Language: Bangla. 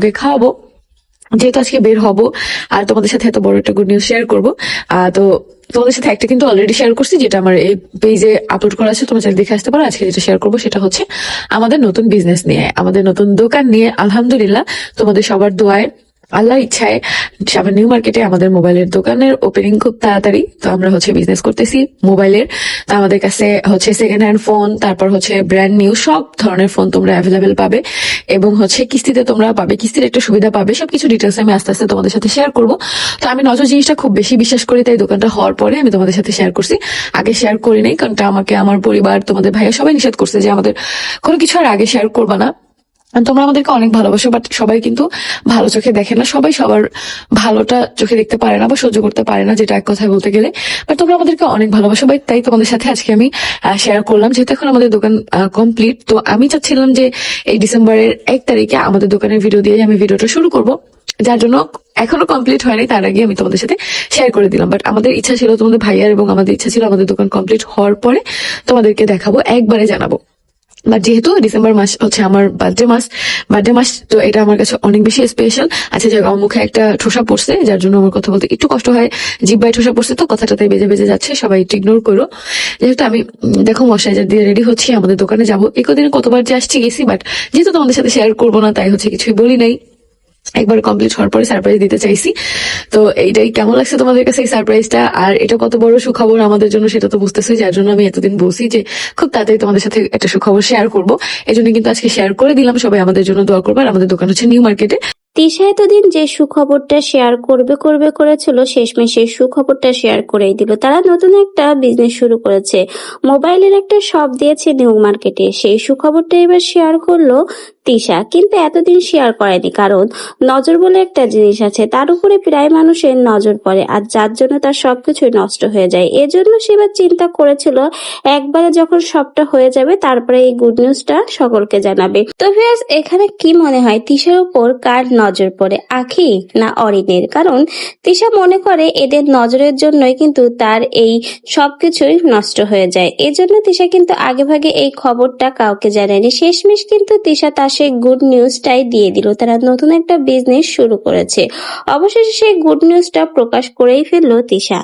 ওকে খাওয়াবো যেহেতু আজকে বের হব, আর তোমাদের সাথে এত বড় একটা গুড নিউজ শেয়ার করব। তো তোমাদের সাথে একটা কিন্তু অলরেডি শেয়ার করছি, যেটা আমার এই পেজে আপলোড করা আছে, তোমরা দেখে আসতে পারো। আজকে যেটা শেয়ার করব, সেটা হচ্ছে আমাদের নতুন বিজনেস নিয়ে, আমাদের নতুন দোকান নিয়ে। আলহামদুলিল্লাহ, তোমাদের সবার দোয়ায় আল্লাহ ইচ্ছায় সামনে নিউ মার্কেটে আমাদের মোবাইলের দোকানের ওপেনিং খুব তাড়াতাড়ি। তো আমরা হচ্ছে বিজনেস করতেছি মোবাইলের তো আমাদের কাছে হচ্ছে সেকেন্ড হ্যান্ড ফোন তারপর হচ্ছে ব্র্যান্ড নিউ সব ধরনের ফোন তোমরা অ্যাভেলেবেল পাবে। এবং হচ্ছে কিস্তিতে তোমরা পাবে, কিস্তির একটা সুবিধা পাবে। সবকিছু ডিটেলস আমি আস্তে আস্তে তোমাদের সাথে শেয়ার করব। তো আমি নজর জিনিসটা খুব বেশি বিশ্বাস করি, তাই দোকানটা হওয়ার পরে আমি তোমাদের সাথে শেয়ার করছি। আগে শেয়ার করি নাই, কারণ আমাকে, আমার পরিবার, তোমাদের ভাইয়া সবাই নিষেধ করছে যে আমাদের কোনো কিছু আর আগে শেয়ার করবা না। তোমরা আমাদেরকে অনেক ভালোবাসো বাট সবাই কিন্তু ভালো চোখে দেখে না। সবাই সবার ভালোটা চোখে দেখতে পারে না বা সহ্য করতে পারে না, যেটা এক কথায় বলতে গেলে। বাট তোমরা আমাদেরকে অনেক ভালোবাসো বাট তাই তোমাদের সাথে আজকে আমি শেয়ার করলাম। যেহেতু এখন আমাদের দোকান কমপ্লিট তো আমি চাচ্ছিলাম যে এই ডিসেম্বরের এক তারিখে আমাদের দোকানের ভিডিও দিয়ে আমি ভিডিওটা শুরু করব। যার জন্য এখনও কমপ্লিট হয়নি, তার আগে আমি তোমাদের সাথে শেয়ার করে দিলাম। বাট আমাদের ইচ্ছা ছিল, তোমাদের ভাইয়ার এবং আমাদের ইচ্ছা ছিল আমাদের দোকান কমপ্লিট হওয়ার পরে তোমাদেরকে দেখাবো, একবারে জানাব। বাট যেহেতু ডিসেম্বর মাস হচ্ছে আমার বার্থডে মাস বার্থডে মাস তো এটা আমার কাছে অনেক বেশি স্পেশাল আচ্ছা আমার মুখে একটা ঠোসা পড়ছে, যার জন্য আমার কথা বলতে একটু কষ্ট হয়। জিব্বাই ঠোসা পড়ছে তো, কথাটা তাই বেজে বেজে যাচ্ছে, সবাই একটু ইগনোর করো। যেহেতু আমি দেখো মশাইজার দিয়ে রেডি হচ্ছি, আমাদের দোকানে যাব। এই কদিনে কতবার যে আসছি গেছি বাট যেহেতু তোমাদের সাথে শেয়ার করব না, তাই হচ্ছে কিছুই বলি নাই। একবার কমপ্লিট হওয়ার পরে সারপ্রাইজ দিতে চাইছি। তো এইটাই। কেমন লাগছে তোমাদের কাছে এই সারপ্রাইজটা আর এটা কত বড় সুখবর আমাদের জন্য সেটা তো বুঝতেছি যার জন্য আমি এতদিন বলছি যে খুব তাড়াতাড়ি তোমাদের সাথে একটা সুখবর শেয়ার করব। এই জন্য কিন্তু আজকে শেয়ার করে দিলাম। সবাই আমাদের জন্য দোয়া করব। আর আমাদের দোকান হচ্ছে নিউ মার্কেটে তিশা এতদিন যে সুখবরটা শেয়ার করবে করবে করেছিল শেষমেশ সুখবরটা শেয়ার করেই দিল। তারা নতুন একটা বিজনেস শুরু করেছে। মোবাইলের একটা শপ দিয়েছে নিউ মার্কেটে। সেই সুখবরটা এবার শেয়ার করল তিশা। কিন্তু এতদিন শেয়ার করেনি, কারণ নজর বলে একটা জিনিস আছে, তার উপরে প্রায় মানুষের নজর পড়ে আর যার জন্য তার সবকিছুই নষ্ট হয়ে যায়। এজন্য সে এবার চিন্তা করেছিল, একবারে যখন সবটা হয়ে যাবে, তারপরে এই গুড নিউজটা সকলকে জানাবে। তো এখানে কি মনে হয়? তিশার উপর কার নজর পড়ে আখি না অরিনের। কারণ তিশা মনে করে এদের নজরের জন্যই কিন্তু তার এই সবকিছুই নষ্ট হয়ে যায়। এজন্য তিশা কিন্তু আগে ভাগে এই খবরটা কাউকে জানায়নি। শেষমেশ কিন্তু তিশা তার সেই গুড নিউজটাই দিয়ে দিল। তারা নতুন একটা বিজনেস শুরু করেছে। অবশেষে সেই গুড নিউজটা প্রকাশ করেই ফেলল তিশা।